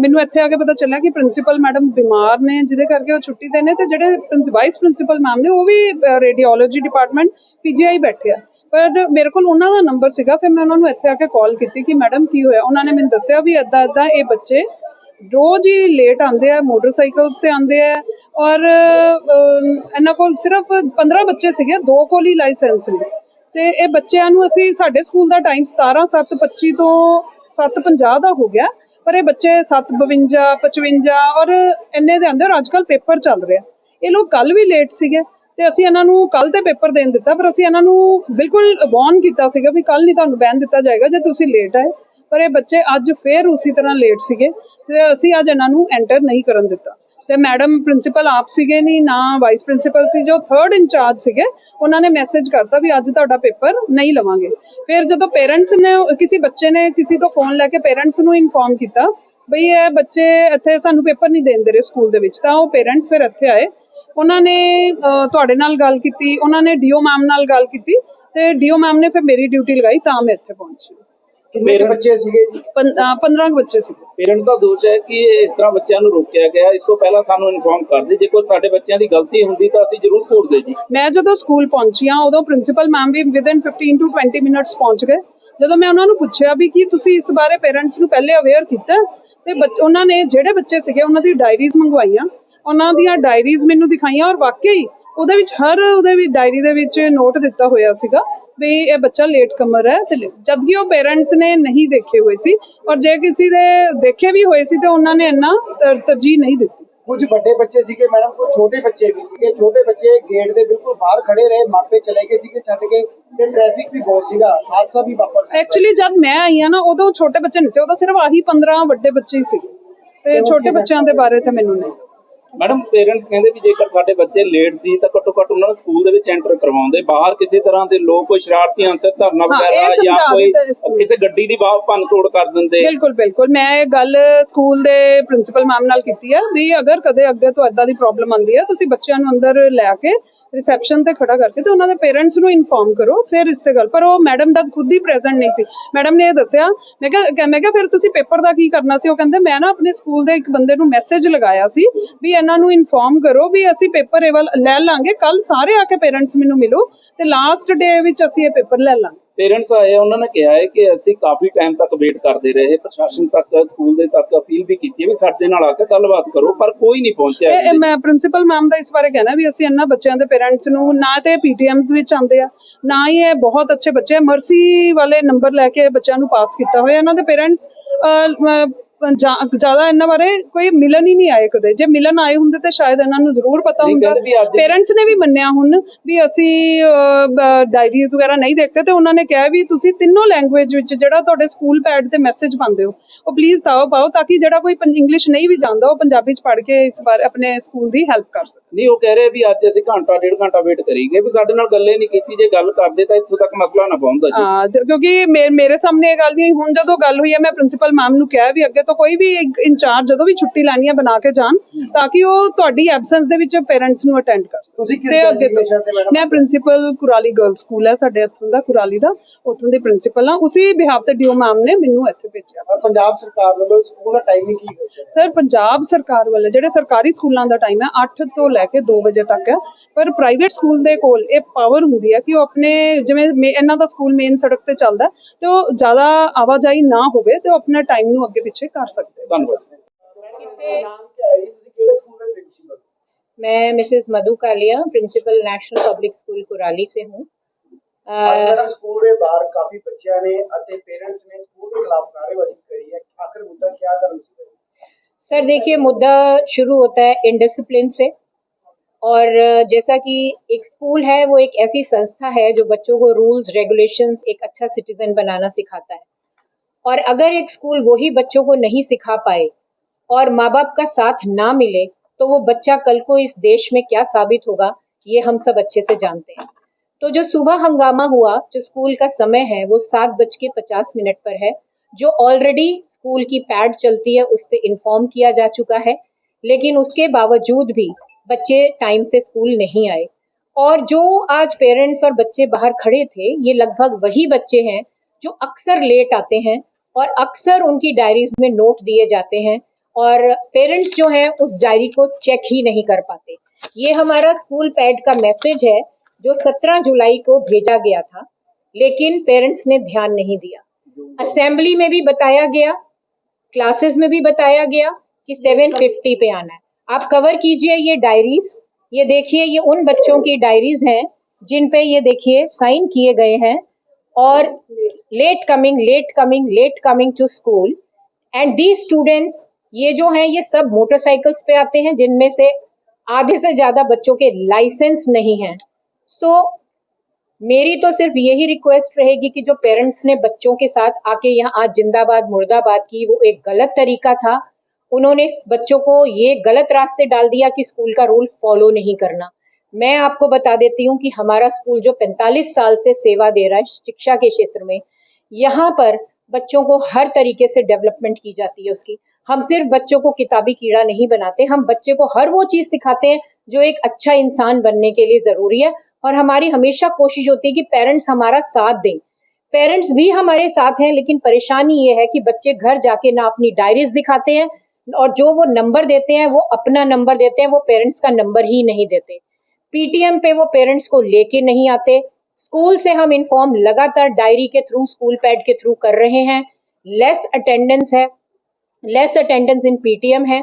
F: ਮੈਨੂੰ ਇੱਥੇ ਆ ਕੇ ਪਤਾ ਚੱਲਿਆ ਕਿ ਪ੍ਰਿੰਸੀਪਲ ਮੈਡਮ ਬਿਮਾਰ ਨੇ, ਜਿਹਦੇ ਕਰਕੇ ਉਹ ਛੁੱਟੀ ਤੇ ਨੇ ਤੇ ਜਿਹੜੇ ਵਾਈਸ ਪ੍ਰਿੰਸੀਪਲ ਮੈਮ ਨੇ, ਉਹ ਵੀ ਰੇਡੀਓਲੋਜੀ ਡਿਪਾਰਟਮੈਂਟ ਪੀਜੀਆਈ ਬੈਠੇ ਆ। ਪਰ ਮੇਰੇ ਕੋਲ ਉਹਨਾਂ ਦਾ ਨੰਬਰ ਸੀਗਾ, ਫਿਰ ਮੈਂ ਉਹਨਾਂ ਨੂੰ ਇੱਥੇ ਆ ਕੇ ਕਾਲ ਕੀਤੀ ਕਿ ਮੈਡਮ ਕੀ ਹੋਇਆ? ਉਹਨਾਂ ਨੇ ਮੈਨੂੰ ਦੱਸਿਆ ਵੀ ਐਦਾਂ ਐਦਾਂ ਇਹ ਬੱਚੇ ਰੋਜ਼ ਹੀ ਲੇਟ ਆਉਂਦੇ ਆ ਮੋਟਰਸਾਈਕਲਸ ਤੇ ਆਉਂਦੇ ਆ ਔਰ ਇਹਨਾਂ ਕੋਲ ਸਿਰਫ 15 ਬੱਚੇ ਸੀਗੇ, ਦੋ ਕੋਲ ਹੀ ਲਾਇਸੈਂਸ ਨੇ। ਤੇ ਇਹ ਬੱਚਿਆਂ ਨੂੰ ਅਸੀਂ ਸਾਡੇ ਸਕੂਲ ਦਾ ਟਾਈਮ 17 7:25 ਤੋਂ 7:50 ਦਾ ਹੋ ਗਿਆ। ਪਰ ਇਹ ਬੱਚੇ 7:52 55 ਔਰ ਇੰਨੇ ਦੇ ਅੰਦਰ ਅੱਜ ਕੱਲ ਪੇਪਰ ਚੱਲ ਰਿਹਾ। ਇਹ ਲੋਕ ਕੱਲ ਵੀ ਲੇਟ ਸੀਗੇ ਤੇ ਅਸੀਂ ਇਹਨਾਂ ਨੂੰ ਕੱਲ ਤੇ ਪੇਪਰ ਦੇਣ ਦਿੱਤਾ, ਪਰ ਅਸੀਂ ਇਹਨਾਂ ਨੂੰ ਬਿਲਕੁਲ ਵਾਰਨ ਕੀਤਾ ਸੀਗਾ ਵੀ ਕੱਲ ਨਹੀਂ ਤੁਹਾਨੂੰ ਬੈਨ ਦਿੱਤਾ ਜਾਏਗਾ ਜੇ ਤੁਸੀਂ ਲੇਟ ਆਏ। ਪਰ ਇਹ ਬੱਚੇ ਅੱਜ ਫੇਰ ਉਸੇ ਤਰ੍ਹਾਂ ਲੇਟ ਸੀਗੇ ਤੇ ਅਸੀਂ ਅੱਜ ਇਹਨਾਂ ਨੂੰ ਐਂਟਰ ਨਹੀਂ ਕਰਨ ਦਿੱਤਾ। ਤੇ ਮੈਡਮ ਪ੍ਰਿੰਸੀਪਲ ਆਪ ਸੀਗੇ ਨਹੀਂ ਨਾ ਵਾਈਸ ਪ੍ਰਿੰਸੀਪਲ ਸੀ, ਜੋ ਥਰਡ ਇੰਚਾਰਜ ਸੀਗੇ, ਉਹਨਾਂ ਨੇ ਮੈਸੇਜ ਕਰਤਾ ਵੀ ਅੱਜ ਤੁਹਾਡਾ ਪੇਪਰ ਨਹੀਂ ਲਵਾਂਗੇ। ਫਿਰ ਜਦੋਂ ਪੇਰੈਂਟਸ ਨੇ, ਕਿਸੇ ਬੱਚੇ ਨੇ ਕਿਸੇ ਤੋਂ ਫੋਨ ਲੈ ਕੇ ਪੇਰੈਂਟਸ ਨੂੰ ਇਨਫੋਰਮ ਕੀਤਾ, ਬਈ ਇਹ ਬੱਚੇ ਇੱਥੇ ਸਾਨੂੰ ਪੇਪਰ ਨਹੀਂ ਦੇਣ ਦੇ ਰਹੇ ਸਕੂਲ ਦੇ ਵਿੱਚ, ਤਾਂ ਉਹ ਪੇਰੈਂਟਸ ਫਿਰ ਇੱਥੇ ਆਏ। ਉਹਨਾਂ ਨੇ ਤੁਹਾਡੇ ਨਾਲ ਗੱਲ ਕੀਤੀ, ਉਹਨਾਂ ਨੇ ਡੀਓ ਮੈਮ ਨਾਲ ਗੱਲ ਕੀਤੀ, ਤੇ ਡੀਓ ਮੈਮ ਨੇ ਫਿਰ ਮੇਰੀ ਡਿਊਟੀ ਲਗਾਈ, ਤਾਂ ਮੈਂ ਇੱਥੇ ਪਹੁੰਚੀ।
A: ਕਿੰਨੇ ਕੁ ਬੱਚੇ ਸੀਗੇ ਜੀ?
F: 15 ਬੱਚੇ ਸੀ
C: ਪੇਰੈਂਟ ਦਾ ਦੋਸ਼ ਹੈ ਕਿ ਇਸ ਤਰ੍ਹਾਂ ਬੱਚਿਆਂ ਨੂੰ ਰੋਕਿਆ ਗਿਆ। ਇਸ ਤੋਂ ਪਹਿਲਾਂ ਸਾਨੂੰ ਇਨਫੋਰਮ ਕਰਦੇ ਜੇ ਕੋਈ ਸਾਡੇ ਬੱਚਿਆਂ ਦੀ ਗਲਤੀ ਹੁੰਦੀ ਤਾਂ ਅਸੀਂ ਜ਼ਰੂਰ ਘੂਰਦੇ ਜੀ।
F: ਮੈਂ ਜਦੋਂ ਸਕੂਲ ਪਹੁੰਚੀ ਹਾਂ ਉਦੋਂ ਪ੍ਰਿੰਸੀਪਲ ਮੈਮ ਵੀ ਵਿਦਿਨ 15 ਟੂ 20 ਮਿੰਟਸ ਪਹੁੰਚ ਗਏ। ਜਦੋਂ ਮੈਂ ਉਹਨਾਂ ਨੂੰ ਪੁੱਛਿਆ ਵੀ ਕੀ ਤੁਸੀਂ ਇਸ ਬਾਰੇ ਪੇਰੈਂਟਸ ਨੂੰ ਪਹਿਲੇ ਅਵੇਅਰ ਕੀਤਾ? ਤੇ ਉਹਨਾਂ ਨੇ ਜਿਹੜੇ ਬੱਚੇ ਸੀਗੇ ਉਹਨਾਂ ਦੀ ਡਾਇਰੀਜ਼ ਮੰਗਵਾਈਆਂ। ਉਹਨਾਂ ਦੀਆਂ ਡਾਇਰੀਜ਼ ਮੈਨੂੰ ਦਿਖਾਈਆਂ ਔਰ ਵਾਕਈ ਉਹਦੇ ਵਿੱਚ ਹਰ ਉਹਦੇ ਵਿੱਚ ਡਾਇਰੀ ਦੇ ਵਿੱਚ ਨੋਟ ਦਿੱਤਾ ਹੋਇਆ ਸੀਗਾ। ਵੀ ਇਹ ਬੱਚਾ ਲੇਟ ਕਮਰ ਹੈ ਤੇ ਜਦ ਕਿ ਉਹ ਪੇਰੈਂਟਸ ਨੇ ਨਹੀਂ ਦੇਖੇ ਹੋਏ ਸੀ ਔਰ ਜੇ ਕਿਸੇ ਦੇ ਦੇਖੇ ਵੀ ਹੋਏ ਸੀ ਤੇ ਉਹਨਾਂ ਨੇ ਇੰਨਾ ਤਰ- ਤਰਜੀਹ ਨਹੀਂ ਦਿੱਤੀ।
A: ਕੁਝ ਵੱਡੇ ਬੱਚੇ ਸੀਗੇ ਮੈਡਮ ਕੁਝ ਛੋਟੇ ਬੱਚੇ ਵੀ ਸੀਗੇ। ਛੋਟੇ ਬੱਚੇ ਗੇਟ ਦੇ ਬਿਲਕੁਲ ਬਾਹਰ ਖੜੇ ਰਹੇ ਮਾਪੇ ਚਲੇ ਗਏ ਸੀਗੇ ਛੱਡ ਕੇ ਤੇ ਟ੍ਰੈਫਿਕ ਵੀ ਬਹੁਤ ਸੀਗਾ ਹਾਦਸਾ ਵੀ ਵਾਪਰ
F: ਐਕਚੁਅਲੀ ਜਦ ਮੈਂ ਆਈ ਆ ਨਾ ਉਦੋਂ ਛੋਟੇ ਬੱਚੇ ਨਹੀਂ ਸੀ ਉਦੋਂ ਸਿਰਫ ਆਹੀ 15 ਵੱਡੇ ਬੱਚੇ ਹੀ ਸੀ। ਤੇ ਛੋਟੇ ਬੱਚਿਆਂ ਦੇ ਬਾਰੇ ਤਾਂ ਮੈਨੂੰ ਨਹੀਂ।
C: ਮੈਡਮ ਪੇਰੈਂਟਸ ਕਹਿੰਦੇ ਵੀ ਜੇਕਰ ਸਾਡੇ ਬੱਚੇ ਲੇਟ ਸੀ ਤਾਂ ਘੱਟੋ ਘੱਟ ਉਹਨਾਂ ਨੂੰ ਸਕੂਲ ਦੇ ਵਿੱਚ ਐਂਟਰ ਕਰਵਾਉਂਦੇ ਬਾਹਰ ਕਿਸੇ ਤਰ੍ਹਾਂ ਦੇ ਲੋਕ ਕੋਈ ਸ਼ਰਾਰਤੀ ਅੰਸਰ ਧਰਨਾ ਵਗੈਰਾ ਜਾਂ ਕੋਈ। ਕਿਸੇ ਗੱਡੀ ਦੀ ਬਾਹ ਭੰਨ ਤੋੜ ਕਰ ਦਿੰਦੇ
F: ਬਿਲਕੁਲ ਬਿਲਕੁਲ ਮੈਂ ਇਹ ਗੱਲ ਸਕੂਲ ਦੇ ਪ੍ਰਿੰਸੀਪਲ ਮੈਮ ਨਾਲ ਕੀਤੀ ਹੈ ਵੀ ਅਗਰ ਕਦੇ ਅੱਗੇ ਤੋਂ ਇਦਾਂ ਦੀ ਪ੍ਰੋਬਲਮ ਆਉਂਦੀ ਹੈ ਤੁਸੀਂ ਬੱਚਿਆਂ ਨੂੰ ਅੰਦਰ ਲੈ ਕੇ ਰਿਸੈਪਸ਼ਨ ਤੇ ਖੜਾ ਕਰਕੇ ਤੇ ਉਹਨਾਂ ਦੇ ਪੇਰੈਂਟਸ ਨੂੰ ਇਨਫੋਰਮ ਕਰੋ, ਫਿਰ ਇਸ ਤੇ ਗੱਲ। ਪਰ ਉਹ ਮੈਡਮ ਦਾ ਖੁਦ ਹੀ ਪ੍ਰੈਜ਼ੈਂਟ ਨਹੀਂ ਸੀ। ਮੈਡਮ ਨੇ ਇਹ ਦੱਸਿਆ, ਮੈਂ ਕਿਹਾ ਮੈਂ ਕਿਹਾ, ਫਿਰ ਤੁਸੀਂ ਪੇਪਰ ਦਾ ਕੀ ਕਰਨਾ ਸੀ? ਉਹ ਕਹਿੰਦੇ, ਮੈਂ ਨਾ ਆਪਣੇ ਸਕੂਲ ਦੇ ਇੱਕ ਬੰਦੇ ਨੂੰ ਮੈਸੇਜ ਲਗਾਇਆ ਸੀ ਵੀ ਇਹਨਾਂ ਨੂੰ ਇਨਫੋਰਮ ਕਰੋ ਵੀ ਅਸੀਂ ਪੇਪਰ ਇਹ ਵੱਲ ਲੈ ਲਾਂਗੇ ਕੱਲ ਸਾਰੇ ਆ ਕੇ ਪੇਰੈਂਟਸ ਮੈਨੂੰ ਮਿਲੋ ਤੇ ਲਾਸਟ ਡੇ ਵਿੱਚ ਅਸੀਂ ਇਹ ਪੇਪਰ ਲੈ ਲਾਂਗੇ।
C: ਪੇਰੈਂਟਸ ਆਏ ਉਹਨਾਂ ਨੇ ਕਿਹਾ ਹੈ ਕਿ ਅਸੀਂ ਕਾਫੀ ਟਾਈਮ ਤੱਕ ਵੇਟ ਕਰਦੇ ਰਹੇ ਪ੍ਰਸ਼ਾਸਨ ਤੱਕ ਸਕੂਲ ਦੇ ਤੱਕ ਅਪੀਲ ਵੀ ਕੀਤੀ ਹੈ ਵੀ ਸਾਡੇ ਨਾਲ ਆ ਕੇ ਗੱਲਬਾਤ ਕਰੋ ਪਰ ਕੋਈ ਨਹੀਂ ਪਹੁੰਚਿਆ
F: ਮੈਂ ਪ੍ਰਿੰਸੀਪਲ ਮੈਮ ਦਾ ਇਸ ਬਾਰੇ ਕਹਿਣਾ ਵੀ ਅਸੀਂ ਇਹਨਾਂ ਬੱਚਿਆਂ ਦੇ ਪੇਰੈਂਟਸ ਨੂੰ ਨਾ ਤੇ ਪੀਟੀਐਮਸ ਵਿੱਚ ਆਉਂਦੇ ਆ ਨਾ ਹੀ ਇਹ ਬਹੁਤ ਅੱਛੇ ਬੱਚੇ ਮਰਸੀ ਵਾਲੇ ਨੰਬਰ ਲੈ ਕੇ ਬੱਚਿਆਂ ਨੂੰ ਪਾਸ ਕੀਤਾ ਹੋਇਆ। ਇਹਨਾਂ ਦੇ ਪੇਰੈਂਟਸ ਜ਼ਿਆਦਾ ਇਹਨਾਂ ਬਾਰੇ ਕੋਈ ਮਿਲਣ ਹੀ ਨਹੀਂ ਆਏ ਕਦੇ। ਜੇ ਮਿਲਣ ਆਏ ਹੁੰਦੇ ਤੇ ਸ਼ਾਇਦ ਇਹਨਾਂ ਨੂੰ ਜ਼ਰੂਰ ਪਤਾ ਹੁੰਦਾ। ਪੇਰੈਂਟਸ ਨੇ ਵੀ ਮੰਨਿਆ ਹੁਣ ਵੀ ਅਸੀਂ ਡਾਇਰੀਜ਼ ਵਗੈਰਾ ਨਹੀਂ ਦੇਖਦੇ ਤੇ ਉਹਨਾਂ ਨੇ ਕਿਹਾ ਵੀ ਤੁਸੀਂ ਤਿੰਨੋਂ ਲੈਂਗੁਏਜ ਵਿੱਚ ਜਿਹੜਾ ਤੁਹਾਡੇ ਸਕੂਲ ਪੈਡ ਤੇ ਮੈਸੇਜ ਪਾਉਂਦੇ ਹੋ ਉਹ ਪਲੀਜ਼ ਤਾਓ ਪਾਓ ਤਾਂ ਕਿ ਜਿਹੜਾ ਕੋਈ ਇੰਗਲਿਸ਼ ਨਹੀਂ ਵੀ ਜਾਣਦਾ ਉਹ ਪੰਜਾਬੀ ਚ ਪੜ੍ਹ ਕੇ ਇਸ ਬਾਰੇ ਆਪਣੇ ਸਕੂਲ ਦੀ ਹੈਲਪ ਕਰ ਸਕੇ।
C: ਨਹੀਂ ਉਹ ਕਹਿ ਰਹੇ ਵੀ ਅੱਜ ਅਸੀਂ ਘੰਟਾ ਡੇਢ ਘੰਟਾ ਵੇਟ ਕਰੀਗੇ ਵੀ ਸਾਡੇ ਨਾਲ ਗੱਲੇ ਨਹੀਂ ਕੀਤੀ ਜੇ ਗੱਲ ਕਰਦੇ ਤਾਂ ਇੱਥੋਂ ਤੱਕ ਮਸਲਾ ਨਾ ਪਹੁੰਚਦਾ ਜੀ।
F: ਹਾਂ ਕਿਉਂਕਿ ਮੇਰੇ ਸਾਹਮਣੇ ਇਹ ਗੱਲ ਨਹੀਂ। ਹੁਣ ਜਦੋਂ ਗੱਲ ਹੋਈ ਹੈ ਮੈਂ ਪ੍ਰਿੰਸੀਪਲ ਮੈਮ ਨੂੰ ਕਿਹਾ ਵੀ ਅੱਗੇ ਤੋਂ ਕੋਈ ਵੀ ਇੰਚਾਰਜ ਜਦੋਂ ਵੀ ਛੁੱਟੀ ਲੈਣੀ ਹੈ ਬਣਾ ਕੇ ਜਾਣ ਤਾਂ ਕਿ ਉਹ ਤੁਹਾਡੀ ਐਬਸੈਂਸ ਦੇ ਵਿੱਚ ਪੇਰੈਂਟਸ ਨੂੰ ਅਟੈਂਡ ਕਰ ਸਕਣ।
A: ਤੁਸੀਂ ਕਿਸ
F: ਤੇ ਅੱਗੇ ਤੋਂ? ਮੈਂ ਪ੍ਰਿੰਸੀਪਲ ਕੁਰਾਲੀ ਗਰਲ ਸਕੂਲ ਹੈ ਸਾਡੇ ਇੱਥੋਂ ਦਾ ਕੁਰਾਲੀ ਦਾ ਉੱਥੋਂ ਦੀ ਪ੍ਰਿੰਸੀਪਲ ਹਾਂ। ਉਸੇ ਬਿਹਾਫ ਤੇ ਡੀਓ ਮੈਮ ਨੇ ਮੈਨੂੰ ਇੱਥੇ ਭੇਜਿਆ।
A: ਪੰਜਾਬ ਸਰਕਾਰ ਵੱਲੋਂ ਸਕੂਲ ਦਾ ਟਾਈਮਿੰਗ ਕੀ ਹੋਇਆ?
F: ਸਰ ਪੰਜਾਬ ਸਰਕਾਰ ਵੱਲੋਂ ਜਿਹੜੇ ਸਰਕਾਰੀ ਸਕੂਲਾਂ ਦਾ ਟਾਈਮ ਹੈ 8 ਤੋਂ ਲੈ ਕੇ 2 ਵਜੇ ਤੱਕ ਹੈ। ਪਰ ਪ੍ਰਾਈਵੇਟ ਸਕੂਲ ਦੇ ਕੋਲ ਇਹ ਪਾਵਰ ਹੁੰਦੀ ਹੈ ਕਿ ਉਹ ਆਪਣੇ ਜਿਵੇਂ ਇਹਨਾਂ ਦਾ ਸਕੂਲ ਮੇਨ ਸੜਕ ਤੇ ਚੱਲਦਾ ਹੈ, ਤੇ ਉਹ ਜ਼ਿਆਦਾ ਆਵਾਜਾਈ ਨਾ ਹੋਵੇ ਤੇ ਉਹ ਆਪਣੇ ਟਾਈਮ ਨੂੰ ਅੱਗੇ ਪਿੱਛੇ ਕਰ ਸਕਦੇ ਹੋ
G: मैं Mrs Madhu Kalia principal national public school Kurali से हूँ। सर देखिए मुद्दा शुरू होता है इनडिसिप्लिन से। और जैसा कि एक स्कूल है वो एक ऐसी संस्था है जो बच्चों को रूल्स रेगुलेशंस एक अच्छा सिटीजन बनाना सिखाता है। और अगर एक स्कूल वही बच्चों को नहीं सिखा पाए और माँ बाप का साथ ना मिले तो वो बच्चा कल को इस देश में क्या साबित होगा, ये हम सब अच्छे से जानते हैं। तो जो सुबह हंगामा हुआ, जो स्कूल का समय है, वो सात बज के पचास मिनट पर है, जो ऑलरेडी स्कूल की पैड चलती है, उस पर इन्फॉर्म किया जा चुका है, लेकिन उसके बावजूद भी बच्चे टाइम से स्कूल नहीं आए। और जो आज पेरेंट्स और बच्चे बाहर खड़े थे, ये लगभग वही बच्चे हैं, जो अक्सर लेट आते हैं और अक्सर उनकी डायरीज में नोट दिए जाते हैं और पेरेंट्स जो हैं, उस डायरी को चेक ही नहीं कर पाते। ये हमारा स्कूल पैड का मैसेज है, जो 17 जुलाई को भेजा गया था, लेकिन पेरेंट्स ने ध्यान नहीं दिया। असेंबली में भी बताया गया क्लासेस में भी बताया गया कि 750 पे आना है। आप कवर कीजिए ये डायरीज ये देखिए, ये उन बच्चों की डायरीज हैं, जिन पे ये देखिए साइन किए गए हैं। और late coming late coming late coming to school and the students ये जो हैं ये सब मोटरसाइकिल्स पे आते हैं जिनमें से आधे से ज़्यादा बच्चों के लाइसेंस नहीं हैं। सो so, मेरी तो सिर्फ़ यही रिक्वेस्ट रहेगी कि जो पेरेंट्स ने बच्चों के साथ आके यहाँ आज जिंदाबाद मुर्दाबाद की वो एक गलत तरीका था। उन्होंने बच्चों को ये गलत रास्ते डाल दिया कि स्कूल का रूल फॉलो नहीं करना। मैं आपको बता देती हूँ कि हमारा स्कूल जो 45 साल से सेवा दे रहा है शिक्षा के क्षेत्र में, यहाँ पर बच्चों को हर तरीके से डेवलपमेंट की जाती है उसकी। हम सिर्फ़ बच्चों को किताबी कीड़ा नहीं बनाते, हम बच्चे को हर वो चीज़ सिखाते हैं जो एक अच्छा इंसान बनने के लिए ज़रूरी है और हमारी हमेशा कोशिश होती है कि पेरेंट्स हमारा साथ दें। पेरेंट्स भी हमारे साथ हैं, लेकिन परेशानी ये है कि बच्चे घर जाके ना अपनी डायरीज दिखाते हैं और जो वो नंबर देते हैं, वो अपना नंबर देते हैं, वो पेरेंट्स का नंबर ही नहीं देते। पीटीएम पे वो पेरेंट्स को लेके नहीं आते। स्कूल से हम इन्फॉर्म लगातार डायरी के थ्रू स्कूल पैड के थ्रू कर रहे हैं। लेस अटेंडेंस है। लेस अटेंडेंस इन पीटीएम है।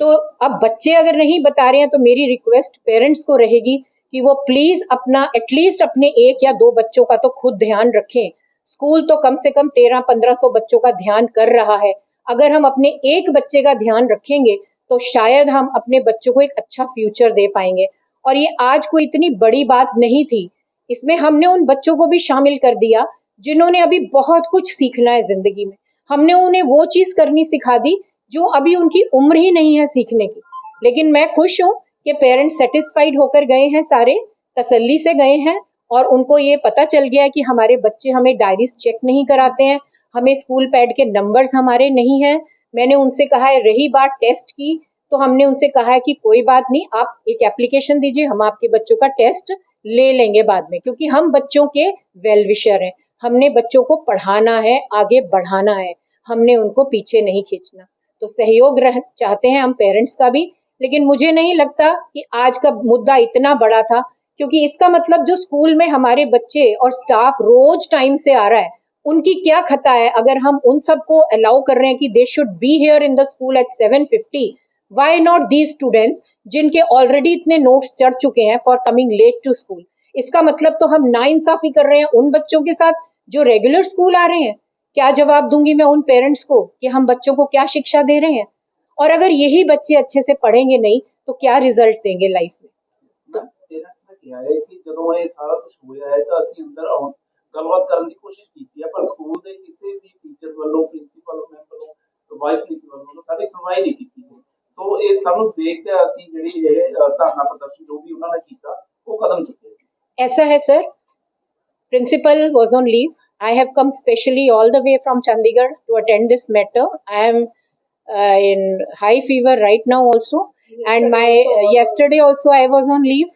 G: तो अब बच्चे अगर नहीं बता रहे हैं तो मेरी रिक्वेस्ट पेरेंट्स को रहेगी कि वो प्लीज़ अपना एटलीस्ट अपने एक या दो बच्चों का तो खुद ध्यान रखें। स्कूल तो कम से कम तेरह, पंद्रह सौ बच्चों का ध्यान कर रहा है। अगर हम अपने एक बच्चे का ध्यान रखेंगे तो शायद हम अपने बच्चों को एक अच्छा फ्यूचर दे पाएँगे। और ये आज कोई इतनी बड़ी बात नहीं थी। इसमें हमने उन बच्चों को भी शामिल कर दिया, जिन्होंने अभी बहुत कुछ सीखना है ज़िंदगी में। हमने उन्हें वो चीज़ करनी सिखा दी, जो अभी उनकी उम्र ही नहीं है सीखने की। लेकिन मैं खुश हूँ कि पेरेंट्स सेटिस्फाइड होकर गए हैं सारे, तसल्ली से गए हैं, और उनको ये पता चल गया कि हमारे बच्चे हमें डायरीज चेक नहीं कराते हैं, हमें स्कूल पैड के नंबर्स हमारे नहीं हैं। मैंने उनसे कहा है, रही बात टेस्ट की तो हमने उनसे कहा है कि कोई बात नहीं, आप एक एप्लीकेशन दीजिए, हम आपके बच्चों का टेस्ट ले लेंगे बाद में, क्योंकि हम बच्चों के वेल विशर हैं। हमने बच्चों को पढ़ाना है, आगे बढ़ाना है, हमने उनको पीछे नहीं खींचना। तो सहयोग रह, चाहते हैं हम पेरेंट्स का भी, लेकिन मुझे नहीं लगता कि आज का मुद्दा इतना बड़ा था, क्योंकि इसका मतलब जो स्कूल में हमारे बच्चे और स्टाफ रोज टाइम से आ रहा है, उनकी क्या खता है? अगर हम उन सबको अलाउ कर रहे हैं कि they should be here in the school at 750 why not these students जिनके ऑलरेडी इतने नोट्स चढ़ चुके हैं for coming late to school इसका मतलब तो हम नाइंसाफी कर रहे हैं उन बच्चों के साथ जो रेगुलर स्कूल आ रहे हैं क्या जवाब दूंगी मैं उन पेरेंट्स को कि हम बच्चों को क्या शिक्षा दे रहे हैं और अगर यही बच्चे अच्छे से पढ़ेंगे नहीं तो क्या रिजल्ट देंगे लाइफ में
C: ਪੇਰੈਂਟਸ ਨੇ ਕਿਹਾ ਹੈ ਕਿ ਜਦੋਂ ਇਹ ਸਾਰਾ ਕੁਝ ਹੋਇਆ ਹੈ ਤਾਂ ਅਸੀਂ ਅੰਦਰ ਆਉਣ ਗੱਲਬਾਤ ਕਰਨ ਦੀ ਕੋਸ਼ਿਸ਼ ਕੀਤੀ ਹੈ ਪਰ ਸਕੂਲ ਦੇ ਕਿਸੇ ਵੀ ਟੀਚਰ ਵੱਲੋਂ ਪ੍ਰਿੰਸੀਪਲ ਮੈਮ ਵੱਲੋਂ ਵਾਈਸ ਪ੍ਰਿੰਸੀਪਲ ਵੱਲੋਂ ਸਾਡੀ ਸੁਣਵਾਈ ਨਹੀਂ ਕੀਤੀ ਗਈ ਸੋ ਇਹ ਸਭ ਨੂੰ ਦੇਖ ਕੇ ਅਸੀਂ ਜਿਹੜੀ ਇਹ ਧਰਨਾ ਪ੍ਰਦਰਸ਼ਨ ਜੋ ਵੀ ਉਹਨਾਂ ਨੇ ਕੀਤਾ ਉਹ ਕਦਮ ਚੁੱਕੇ
G: ਐਸਾ ਹੈ sir principal was on leave. I have come specially all the way from Chandigarh to attend this matter. I am uh, in high fever right now also. And my also yesterday also I was on leave.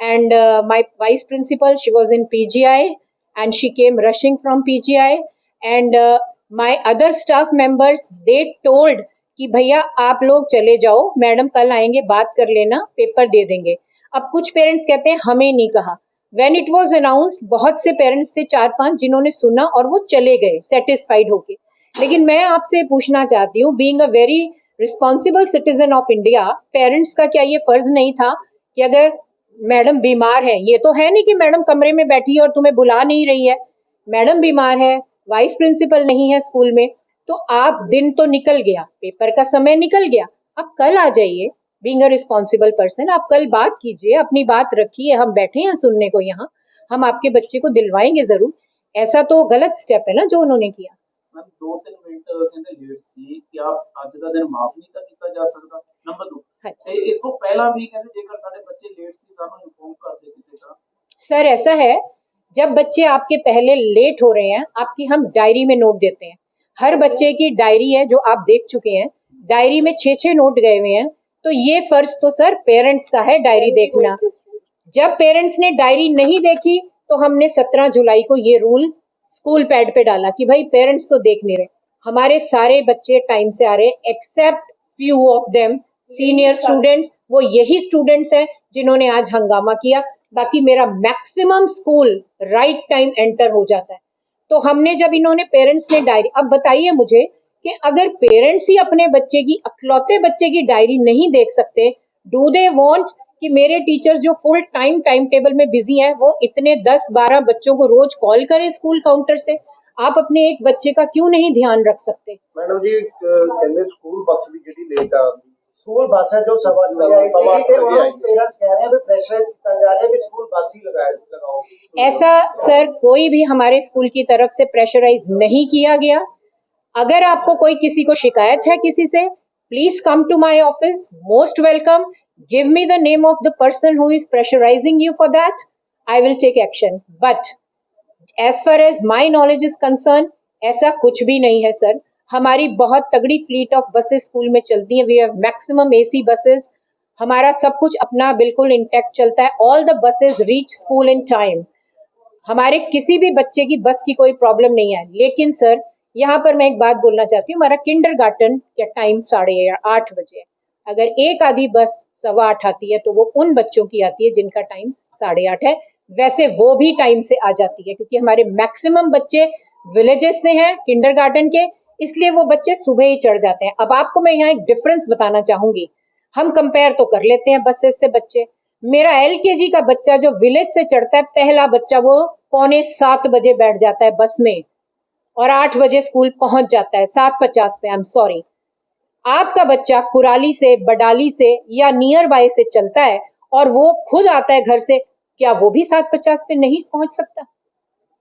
G: And uh, my vice principal, she was in PGI and she came rushing from PGI. And uh, my other staff members, they told कि भैया, आप लोग चले जाओ, madam कल आएँगे, बात कर लेना, पेपर दे देंगे। अब कुछ पेरेंट्स कहते हैं, हमें नहीं कहा। वेन इट वॉज़ अनाउंस्ड बहुत से पेरेंट्स थे चार पाँच जिन्होंने सुना और वो चले गए सेटिस्फाइड होके। लेकिन मैं आपसे पूछना चाहती हूँ being a very responsible citizen of India parents का क्या ये फ़र्ज़ नहीं था कि अगर मैडम बीमार है? ये तो है नहीं कि मैडम कमरे में बैठी है और तुम्हें बुला नहीं रही है। मैडम बीमार है वाइस प्रिंसिपल नहीं है स्कूल में। तो आप दिन तो निकल गया पेपर का समय निकल गया आप कल आ जाइए बीइंग अ रिस्पॉन्सिबल पर्सन आप कल बात कीजिए अपनी बात रखिए हम बैठे हैं सुनने को यहाँ हम आपके बच्चे को दिलवाएंगे जरूर ऐसा तो गलत स्टेप है ना जो उन्होंने किया
C: ਮੈਮ 2-3 ਮਿੰਟ ਕਹਿੰਦੇ ਲੇਟ ਸੀ ਕਿ ਆਪ ਅੱਜ ਦਾ ਦਿਨ ਮਾਫ ਨਹੀਂ ਤਾਂ ਕੀਤਾ ਜਾ ਸਕਦਾ ਨੰਬਰ 2
G: अच्छा
C: ਤੇ ਇਸ ਤੋਂ ਪਹਿਲਾਂ ਵੀ ਕਹਿੰਦੇ ਜੇਕਰ ਸਾਡੇ ਬੱਚੇ ਲੇਟ ਸੀ ਸਾਨੂੰ ਇਨਫੋਰਮ ਕਰਦੇ ਕਿਸੇ ਤਰ੍ਹਾਂ
G: सर ऐसा है जब बच्चे आपके पहले लेट हो रहे हैं आपकी हम डायरी में नोट देते हैं हर बच्चे की डायरी है, जो आप देख चुके हैं। डायरी में छः छः नोट गए हुए हैं। तो ये फ़र्ज़ तो सर पेरेंट्स का है डायरी देखना। जब पेरेंट्स ने डायरी नहीं देखी तो हमने 17 जुलाई को ये रूल स्कूल पैड पे डाला कि भाई पेरेंट्स तो देख नहीं रहे। हमारे सारे बच्चे टाइम से आ रहे हैं except few of them senior students वो यही स्टूडेंट्स हैं जिन्होंने आज हंगामा किया। बाकी मेरा maximum school right time enter हो जाता है। तो हमने जब इन्होंने पेरेंट्स ने डायरी अब बताइए मुझे कि अगर पेरेंट्स ही अपने बच्चे की, अकलौते बच्चे की डायरी नहीं देख सकते डू दे वॉन्ट कि मेरे टीचर्स जो फुल टाइम टाइम टेबल में बिज़ी हैं, वो इतने दस बारह बच्चों को रोज कॉल करें स्कूल काउंटर से? आप अपने एक बच्चे का क्यों नहीं ध्यान रख सकते?
A: मैडम
H: जी
A: स्कूल
H: बस
A: भी
H: लेट
A: आ
H: स्कूल
A: बस है जो सवाल पेरेंट्स कह रहे हैं प्रेशर जा रहे हैं स्कूल बस ही लगाओ।
G: ऐसा सर कोई भी हमारे स्कूल की तरफ़ से प्रेशराइज नहीं किया गया। अगर आपको कोई किसी को शिकायत है किसी से please come to my office most welcome give me the name of the person who is pressurising you for that I will take action but as far as my knowledge is concern ऐसा कुछ भी नहीं है sir हमारी बहुत तगड़ी fleet of buses school में चलती हैं। We have maximum AC buses हमारा सब कुछ अपना बिल्कुल इंटैक्ट चलता है। All the buses reach school in time हमारे किसी भी बच्चे की बस की कोई प्रॉब्लम नहीं है। लेकिन सर यहाँ पर मैं एक बात बोलना चाहती हूँ। हमारा किंडर गार्टन का टाइम साढ़े आठ बजे अगर एक आधी बस सवा आठ आती है तो वो उन बच्चों की आती है जिनका टाइम साढ़े आठ है। वैसे वो भी टाइम से आ जाती है, क्योंकि हमारे मैक्सिमम बच्चे विलेजेस से हैं किंडरगार्टन के। इसलिए वो बच्चे सुबह ही चढ़ जाते हैं। अब आपको मैं यहाँ एक डिफरेंस बताना चाहूँगी। हम कंपेयर तो कर लेते हैं बसेस से बच्चे। मेरा एलकेजी का बच्चा जो विलेज से चढ़ता है, पहला बच्चा वो पौने सात बजे बैठ जाता है बस में और आठ बजे स्कूल पहुँच जाता है, सात पचास पे आई एम सॉरी आपका बच्चा कुराली से, बडाली से या नियर बाय से चलता है और वो खुद आता है घर से, क्या वो भी सात पचास पे नहीं पहुँच सकता?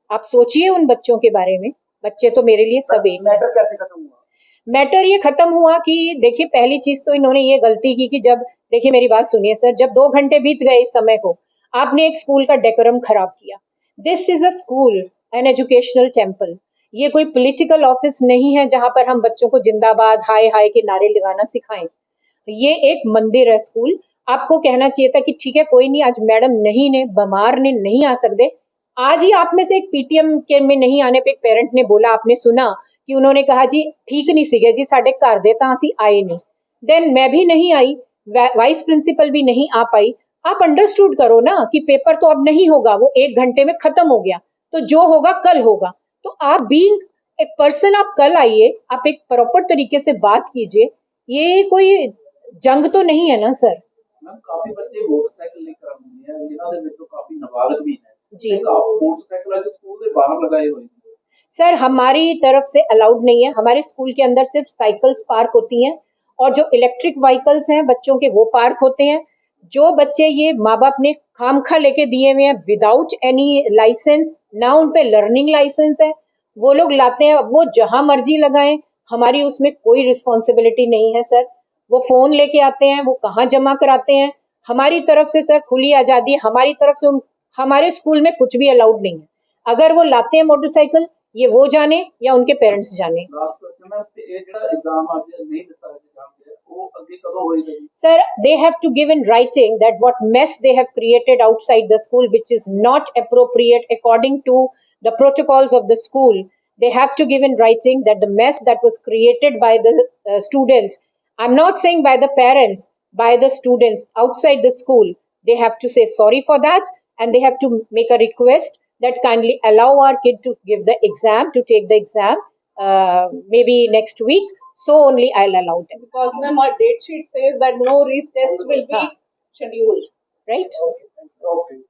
G: आप सोचिए उन बच्चों के बारे में। बच्चे तो मेरे लिए सब एक
A: मैटर कैसे खत्म हुआ?
G: मैटर ये खत्म हुआ कि देखिए पहली चीज़ तो इन्होंने ये गलती की कि जब देखिए मेरी बात सुनिए सर जब दो घंटे बीत गए इस समय को आपने एक स्कूल का डेकोरम खराब किया। This is a school an educational temple ये कोई पॉलिटिकल ऑफ़िस नहीं है जहाँ पर हम बच्चों को जिंदाबाद हाय हाय के नारे लगाना सिखाएँ। ये एक मंदिर है स्कूल। आपको कहना चाहिए था कि ठीक है कोई नहीं आज मैडम नहीं ने बीमार ने नहीं आ सकते। आज ही आप में से एक पीटीएम के में नहीं आने पे एक पेरेंट ने बोला आपने सुना कि उन्होंने कहा जी ठीक नहीं ਸੀਗੇ ਜੀ ਸਾਡੇ ਘਰ ਦੇ ਤਾਂ ਅਸੀਂ ਆਏ ਨਹੀਂ देन मैं भी नहीं आई वाइस प्रिंसिपल भी नहीं आ पाई आप अंडरस्टूड करो ना कि पेपर तो अब नहीं होगा वो एक घंटे में खत्म हो गया तो जो होगा कल होगा तो आप बीइंग एक पर्सन आप कल आइए आप एक प्रॉपर तरीके से बात कीजिए ये कोई जंग तो नहीं है ना सर
C: ਮੈਮ ਕਾਫੀ ਬੱਚੇ ਮੋਟਰਸਾਈਕਲ ਲੈ ਕੇ ਆਉਂਦੇ ਆ
G: सर हमारी तरफ़ से अलाउड नहीं है। हमारे स्कूल के अंदर सिर्फ़ साइकिल्स पार्क होती हैं और जो इलेक्ट्रिक व्हीकल्स हैं बच्चों के वो पार्क होते हैं। जो बच्चे ये माँ बाप ने खाम खा लेके दिए हुए हैं विदाउट एनी लाइसेंस ना उन पे लर्निंग लाइसेंस है। वो लोग लाते हैं वो जहाँ मर्ज़ी लगाएँ हमारी उसमें कोई रिस्पॉन्सिबिलिटी नहीं है सर। वो फ़ोन लेके आते हैं वो कहाँ जमा कराते हैं? हमारी तरफ़ से सर खुली आज़ादी हमारी तरफ़ से उन हमारे स्कूल में कुछ भी अलाउड नहीं है अगर वो लाते हैं मोटरसाइकिल ये वो जाने या उनके पेरेंट्स जाने sir they have to give in writing that what mess they have created outside the school which is not appropriate according to the protocols of the school they have to give in writing that the mess that was created by the uh, students i'm not saying by the parents by the students outside the school they have to say sorry for that and they have to make a request that kindly allow our kid to give the exam, to take the exam, uh, maybe next week. So only I'll allow them.
F: Because ma'am, our date sheet says that no retest will be <laughs> scheduled.
G: Right?
H: Okay